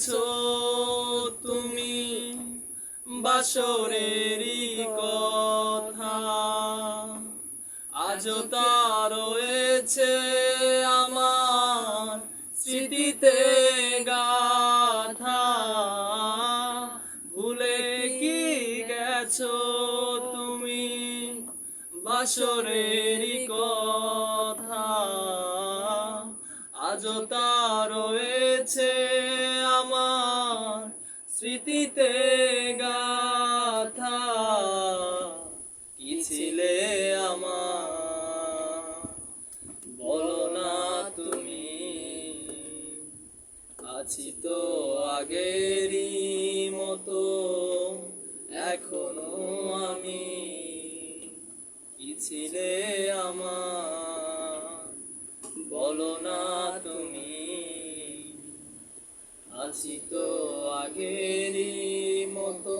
গেছো তুমি? বাসরেরই কথা। আজও রয়েছে আমার স্মৃতিতে গাথা। ভুলে কি গেছো তুমি? বাসরেরই কথা। আজও তা রয়েছে স্মৃতিতে গাথা কি ছিলে আমার? বলো না তুমি, আছি তো আগেরই মতো, এখনও আমি কি ছিলে আমার? বলো না আছি তো আগেরই মতো।